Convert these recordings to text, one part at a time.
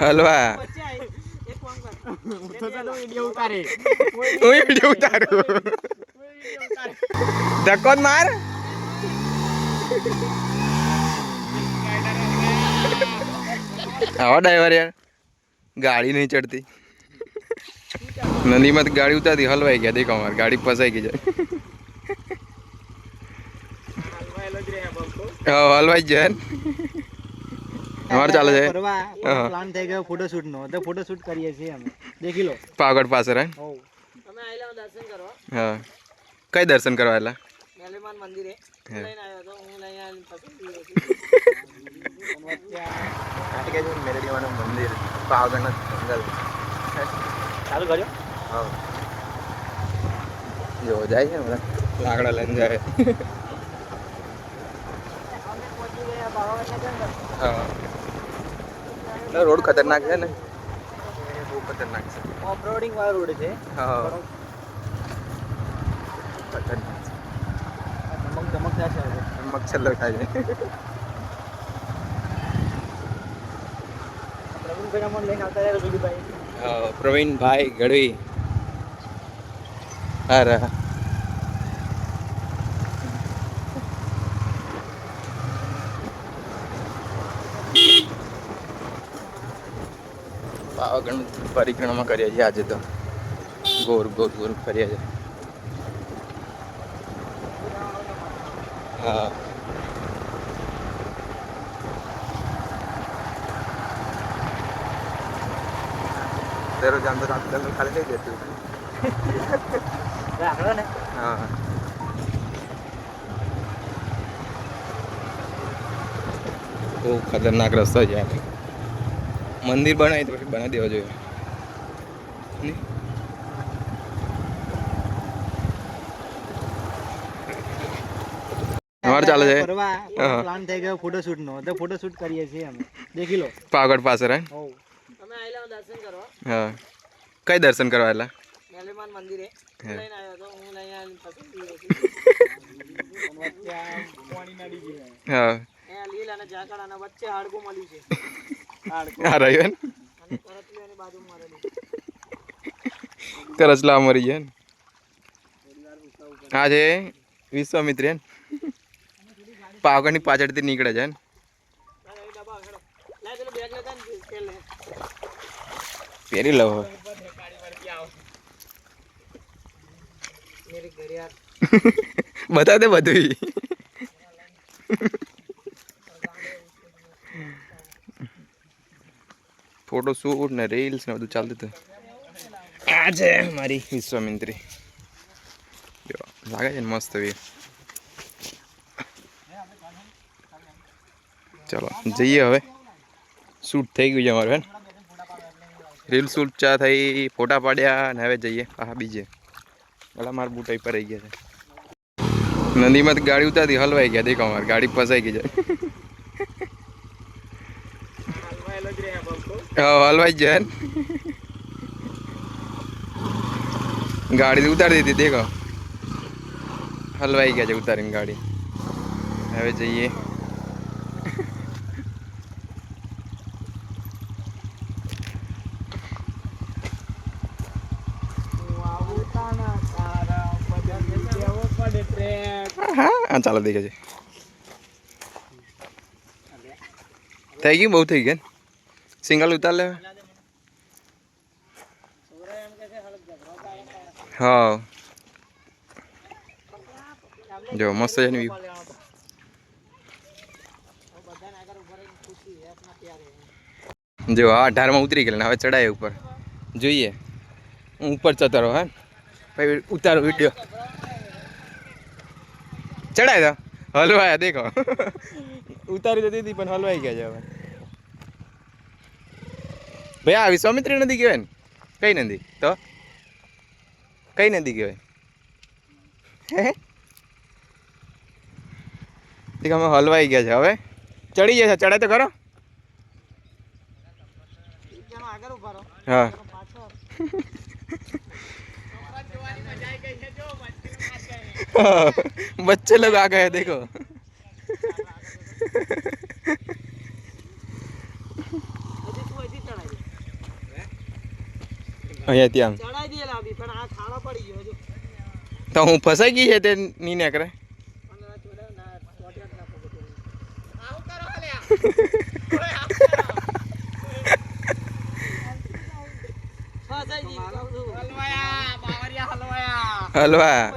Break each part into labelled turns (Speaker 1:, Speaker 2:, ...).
Speaker 1: હલવા. હું વીડિયો ઉતારું. ધક્કો માર. આવા ડ્રાઈવર યાર. ગાડી નહીં ચડતી. નદીમાં ગાડી ઉતારતી હલવાઈ ગયા. દેખો અમારે ગાડી ફસાઈ ગઈ છે.
Speaker 2: હલવાયેલો જ રહ્યા બાપુ
Speaker 1: હા હલવાઈ જાય. અમારે ચાલે છે.
Speaker 2: પ્લાન થઈ ગયો ફોટોશૂટ નો તો ફોટોશૂટ કરીએ છીએ અમે. દેખી લો.
Speaker 1: પાવગઢ પાસે રહે
Speaker 3: અમે આયેલા દર્શન કરવા?
Speaker 1: હા. કઈ દર્શન કરવા એલા
Speaker 3: મેલેમાન મંદિરે.
Speaker 1: હે.
Speaker 3: લઈને આવ્યો તો હું લઈને આવીને ફસાઈ ગયો
Speaker 1: મેરડીવાનું મંદિર પાવાગઢના જંગલ
Speaker 2: ચાલુ કર્યો?
Speaker 1: હા. જો જાય છે બધા લાકડા લઈને જાય. હા. એટલે રોડ ખતરનાક છે ને? બહુ ખતરનાક છે.
Speaker 2: ઓફરોડિંગ વાળો રોડ છે.
Speaker 1: હા. ખતરનાક છે.
Speaker 2: ધમક ધમક છે હવે.
Speaker 1: મચ્છર ખાય છે.
Speaker 2: પ્રવીણભાઈ અમને લઈને આવતા રહ્યા સુધીભાઈ
Speaker 1: હા પ્રવીણભાઈ ગઢવી. અરે પાવાગઢ પરિક્રમા કરીએ છીએ આજે તો. ગોર ગોર ગોર ફરીએ છીએ. હા. દરરોજ આમ તો રાત ખાલી થઈ જતું
Speaker 2: ને
Speaker 1: હા બહુ ખતરનાક રસ્તો છે. મંદિર બનાવી તો પછી બનાવી દેવો જોઈએ. અમારે ચાલે છે.
Speaker 2: પ્લાન થઈ ગયો ફોટોશૂટ નો તો ફોટોશૂટ કરીએ છીએ અમે. દેખી લો.
Speaker 1: પાગડ પાસે રહે
Speaker 3: અમે આયેલા દર્શન કરવા
Speaker 1: હા. કઈ દર્શન કરવા એલા
Speaker 3: મેલેમાન મંદિરે.
Speaker 1: હે.
Speaker 3: લઈને આવ્યો તો હું લઈને આવીને ફસાઈ ગયો
Speaker 2: વચ્ચે આ પાણી
Speaker 1: હા.
Speaker 3: લીલ અને ઝાકળ અને વચ્ચે હાડકું મળ્યું છે.
Speaker 1: આ રહ્યો ને? કરચલા મરી ગયા ને. આજે વિશ્વામિત્ર ને. પાવાગઢની પાછળથી નીકળે છે ને. પહેરી લઉં હવે. દે બધું ફોટો શૂટ ને રીલ્સ ને બધું ચાલતું હતું. આ છે મારી વિશ્વામિત્રી. જો, લાગે છે ને મસ્ત વ્યૂ ચલો, જઈએ હવે. શૂટ થઈ ગયું છે અમારું, હે રીલ શૂટ ચા થઈ, ફોટા પાડ્યા ને હવે જઈએ. હા બીજે. પેલા મારા બૂટ પર રહી ગયા છે. નદીમાં ગાડી ઉતારતી, હલવાઈ ગયા, દેખો અમારે. ગાડી ફસાઈ ગઈ છે
Speaker 2: હલવાયેલો જ રહ્યા બાપુ
Speaker 1: હા હલવાઈ જાય ગાડી ઉતારી દીધી, દેખો. હલવાઈ ગયા છે ઉતારીને ગાડી. હવે જઈએ.
Speaker 2: હું
Speaker 1: ચાલો દેખે છે. થઈ ગયું? બહુ થઈ ગયા સિંગલ ઉતાર લે હા. જો, મસ્ત વ્યૂ જો, આ અઢારમાં ઉતરી ગયેલા હવે ચડાય ઉપર. જોઈએ. હું ઉપર જતો રહો હા. પછી ઉતારો વીડિયો ચડાય તો. હલવાયા દેખો. ઉતારી તો દીધી, પણ હલવાઈ ગયા છે હવે. ભાઈ આ વિશ્વામિત્રી નદી કહેવાય ને કઈ નદી તો કઈ નદી કહેવાય હે દેખ અમે હલવાઈ ગયા છે હવે ચડી જશે ચડાય તો ખરો
Speaker 3: જેનો આગળ ઉભા રહો
Speaker 1: હા
Speaker 3: પાછળ
Speaker 1: बच्चे लोग आ गए देखो અહીંયાથી ત્યાં
Speaker 3: ચડાઈ દેલા બી પણ આ ખાડો પડી ગયો જો
Speaker 1: તો હું ફસાઈ ગઈ છે તે ની
Speaker 3: ના કરો હાલ્યા ફસાઈ ગઈ કહું છું.
Speaker 2: હલવાયા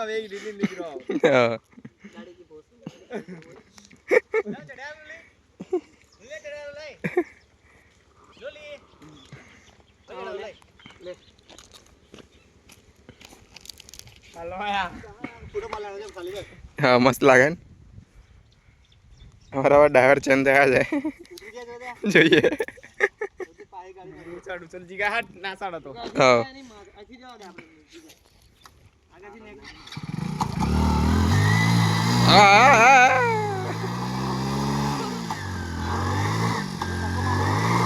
Speaker 3: આઈ. એક કામ કર
Speaker 2: હું
Speaker 1: હું વીડિયો ઉતારું
Speaker 3: લે વચ્ચે કોઈ
Speaker 1: વીડિયો ઉતારે એમ
Speaker 2: ચાલો તો હવે એક રીતે નીકળો
Speaker 1: હા
Speaker 3: ગાડી કી બોસ લે
Speaker 2: હલવાયા
Speaker 1: હા મસ્ત લાગે ને અમારા ડ્રાઈવર ચેન્જ થયા છે જોઈએ।
Speaker 2: ઉછળ ઉછળ જીગા હાટ ના સાડો તો
Speaker 1: હા
Speaker 3: અહીંથી જવા દે આપણે આગળથી ને
Speaker 1: આ.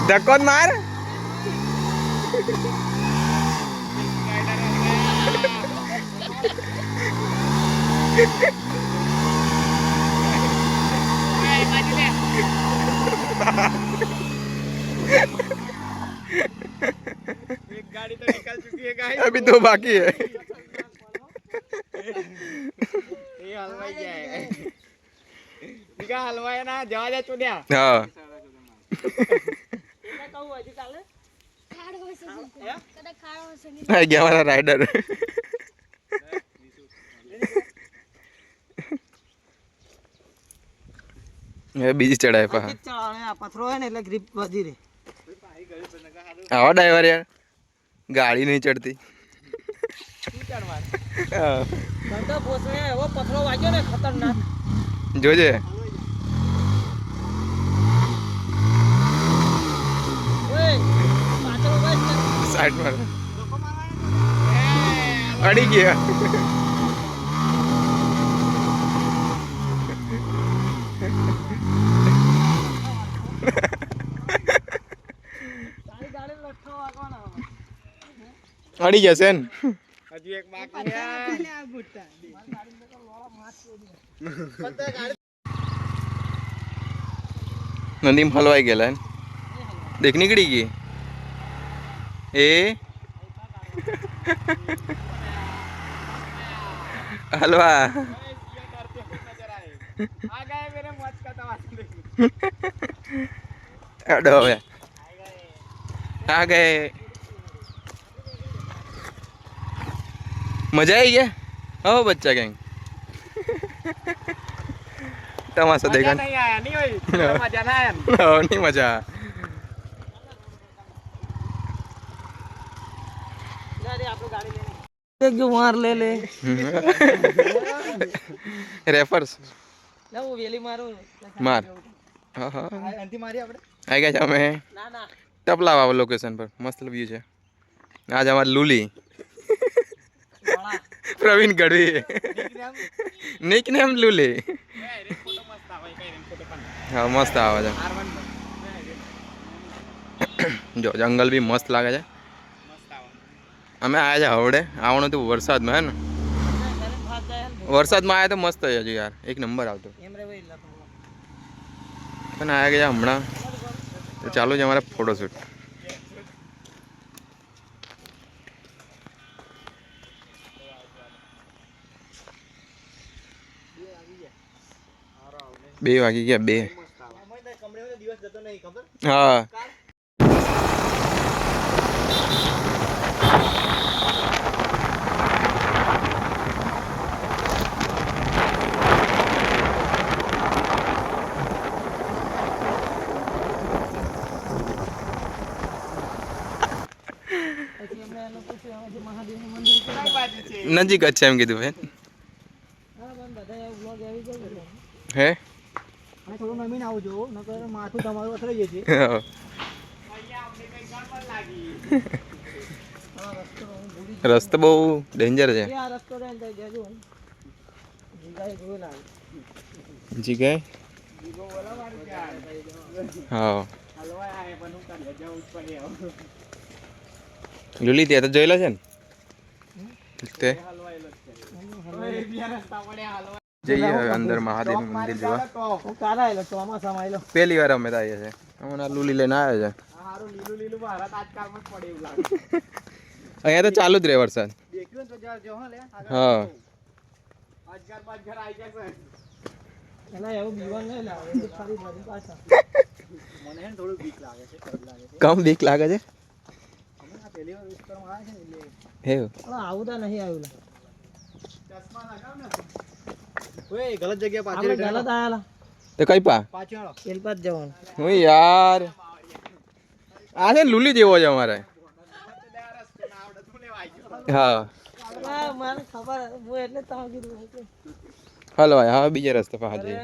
Speaker 1: ધક્કો જ માર
Speaker 2: एक गाड़ी तो निकल चुकी है गाइस
Speaker 1: अभी दो बाकी है
Speaker 2: ભેગા હલવાય ના જવા દે ચુડ્યા.
Speaker 1: હા. ગયા મારા રાઈડર બીજી ચડાય પા
Speaker 3: પથરો હોય ને એટલે ગ્રીપ વધી રે
Speaker 1: આવા ડ્રાઈવર યાર. ગાડી નહીં ચડતી. જોજે.
Speaker 3: છે ને.
Speaker 1: સાઈડ માર અડી ગયા. અડી જશે ને
Speaker 2: હજી એક બાકી
Speaker 1: નદીમાં હલવાઈ ગયેલા દેખ નીકળી ગઈ એ હલવા
Speaker 2: आ गए मेरे मौज का तमाशा देखने
Speaker 1: અડો હવે આ ગયે મજા આવી ગયા હો બચ્ચા ગેંગ તમાશા
Speaker 2: मजा
Speaker 1: દેખા
Speaker 2: नहीं आया नहीं हुई मजा ना आया
Speaker 1: હો નહીં મજા
Speaker 3: લઈને એક જો માર લે લે
Speaker 1: રેફર્સ
Speaker 3: લે હું વેલી મારું
Speaker 1: માર હા હા
Speaker 2: अंति मारी आपने
Speaker 1: આવી ગયા છે અમે
Speaker 3: ના ના
Speaker 1: ટપલા વાળા લોકેશન પર મસ્ત વ્યૂ છે આજ અમારે લુલી
Speaker 3: વાળા
Speaker 1: Pravin Gadhvi nick name Luli
Speaker 2: photo मस्त आवा कहीं फोटो पण
Speaker 1: હા મસ્ત આવે છે
Speaker 2: R1
Speaker 1: જો જંગલ બી મસ્ત લાગે છે
Speaker 2: मस्त आवा
Speaker 1: અમે આવ્યા છે હવડે. આવવાનું હતું વરસાદમાં, હે ને? વરસાદમાં આવ્યા તો મસ્ત હજી યાર. એક નંબર આવતો. પણ આવ્યા ગયા હમણાં. તો ચાલુ છે અમારે ફોટોશૂટ બે વાગી ગયા, બે. હા
Speaker 3: પછી એમને એને પૂછ્યું જે મહાદેવનું મંદિર છે
Speaker 2: કઈ બાજુ છે
Speaker 1: નજીક જ છે એમ કીધું બેન.
Speaker 3: હા થોડું નમીને આવજો નકર માથું તમારું અથડાઈ જશે. રસ્તો હું ભૂલી
Speaker 1: રસ્તો બહુ ડેન્જર છે.
Speaker 3: ત્યાં
Speaker 1: જી હા લુલી તે તો જોયેલો છે ને? તે. જઈએ હવે અંદર મહાદેવ મંદિર જોવા. પહેલી વાર અમે આવીએ છીએ. હમણાં લુલી લઈને આવ્યા છે. અહીંયા તો ચાલુ જ રહે વરસાદ.
Speaker 2: હો.
Speaker 1: કમ બીક લાગે છે.
Speaker 2: પહેલી વાર વિસ્તારમાં આવ્યા છે ને એટલે
Speaker 1: એવું?
Speaker 3: પણ આવું તો નહીં આવ્યું
Speaker 2: ચશ્મા લગાવ ને ઓય ગલત જગ્યા
Speaker 3: આપણે ગલત આયેલા
Speaker 1: તો કઈ પા?
Speaker 2: પાછળ. આવો.
Speaker 3: તેલપાત જવાનું.
Speaker 1: હું યાર. આ છે લુલી જેવો છે અમારે. હા.
Speaker 3: હા, મને ખબર હું. એટલે જ કીધું
Speaker 1: હાલો ભાઈ હવે બીજા રસ્તે જઈએ.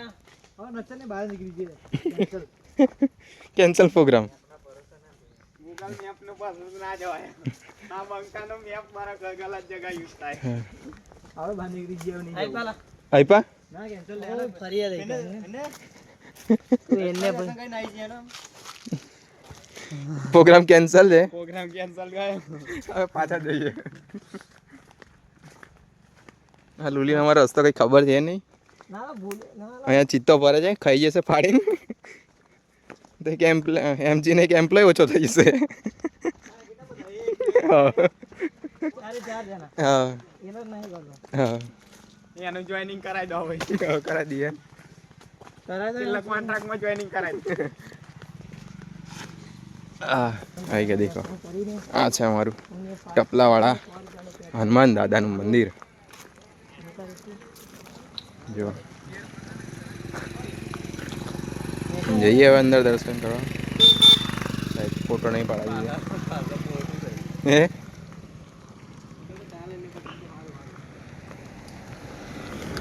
Speaker 1: કેન્સલ પ્રોગ્રામ
Speaker 2: ગૂગલ મેપ નો પાછું ના જવાય. આ બંકાનો મેપ મારા ગલત જગ્યા યુઝ થાય. હવે બહાર નીકળી જઈએ નહીં
Speaker 3: આઈ
Speaker 1: આઈપા
Speaker 2: ના કેન્સલ
Speaker 3: હું ફરિયાદ
Speaker 2: એને
Speaker 3: આવી
Speaker 2: એને
Speaker 3: એને પણ
Speaker 2: કઈ નાઈ છે ને.
Speaker 1: પ્રોગ્રામ કેન્સલ છે.
Speaker 2: પ્રોગ્રામ કેન્સલ ગયો
Speaker 1: હવે પાછા જઈએ. હા લુલી અમારો રસ્તો કઈ ખબર છે નહીં?
Speaker 3: ના ભૂલ ના.
Speaker 1: અહીંયા ચિત્તો ભરે છે ખાઈ જશે ફાડીને. તો એક એમ્પ્લોય એમજીને એક એમ્પ્લોય ઓછો થઈ જશે. હા. હા. હા.
Speaker 2: એનું જોઈનિંગ કરાવી દો ભાઈ
Speaker 1: હવે કરાવી દઈએ.
Speaker 3: કરાય તો
Speaker 2: છેલ્લા જોઈનિંગ કરાવી
Speaker 1: આ આવી ગયા દેખો. આ છે અમારું ટપલાવાળા હનુમાન દાદાનું મંદિર. જો. જઈએ હવે અંદર દર્શન કરવા. સાહેબ ફોટો નહીં પડાવી હે?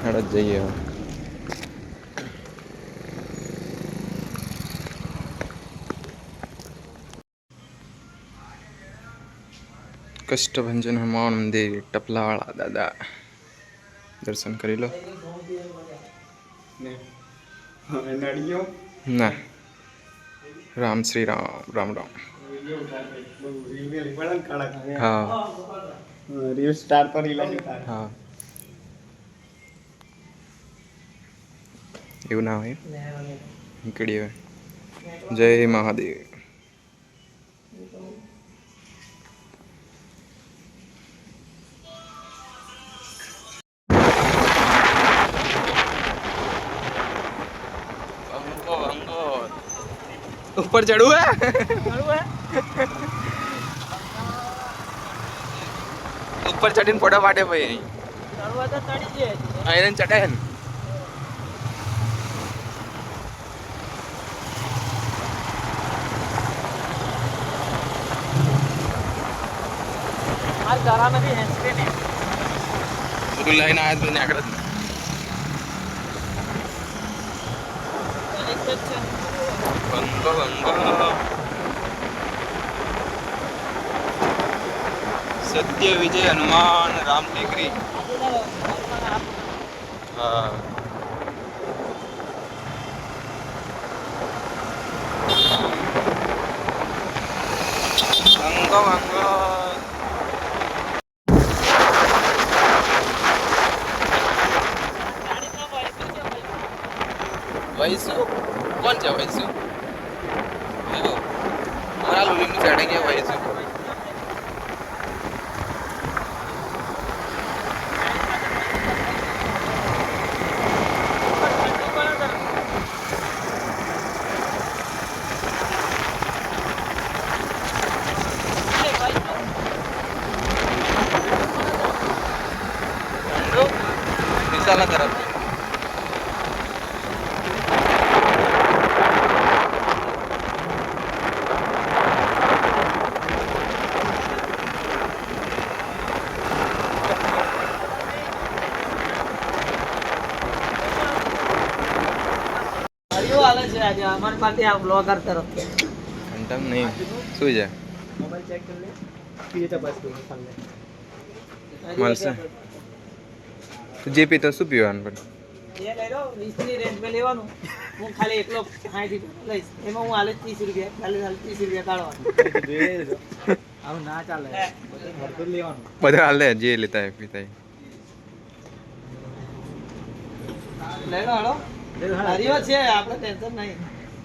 Speaker 1: હડત જઈએ હવે. કષ્ટભંજન હનુમાન મંદિર, ટપલાવાળા દાદા. દર્શન કરી લો.
Speaker 2: ને નડિયો.
Speaker 1: ના. રામ શ્રી રામ રામ રામ. હા.
Speaker 2: રીલ સ્ટાર પર
Speaker 1: હા. એવું ના હોય? નીકળી હવે જય મહાદેવ. ઉપર ચડવું હે? ઉપર ચડીને ફોટા પાડે ભાઈ
Speaker 3: ચડવા તો ચડી જાય
Speaker 1: આયરન ચડે ને. લઈને આવ્યા તો આગળ જ. બંગો બંગો સત્ય વિજય હનુમાન રામ ટેકરી હા બંગો વૈસુ કોણ છે? વૈસુ મારા લુલીનું ચડે ગયા વૈસુ વિશાલના તરફ
Speaker 3: હરિયો હાલે છે આજે અમારી પાસે આ બ્લોગર તરફ
Speaker 1: ઘંટામ નહીં. શું છે?
Speaker 2: મોબાઈલ ચેક કરી લે. પીએ તપાસ કરી સામે.
Speaker 1: મળશે. તો જે પીતો શું પીવાનું પણ?
Speaker 3: એ લઈ લો વીસની રેન્જમાં લેવાનું. હું ખાલી એકલો સાઠ લઈશ. એમાં હું હાલે ત્રીસ રૂપિયા. ખાલી હાલે ત્રીસ રૂપિયા કાઢવાનું.
Speaker 2: આવું ના ચાલે. ભરપૂર લેવાનું.
Speaker 1: બધા હાલે જે લેતા હોય પીતા.
Speaker 3: લઈ લો છે આપણે ટેન્શન નહીં.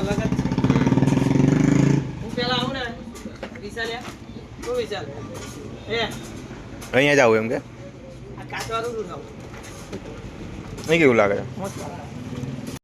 Speaker 3: અલગ જ હું પેલા આવું ને વિશાલ્યા શું વિશાલ? એ.
Speaker 1: અહીંયા જ આવું એમ કે?
Speaker 3: આ કાચવાળું શું ખાવું?
Speaker 1: નહીં કેવું લાગે છે?
Speaker 3: મસ્ત.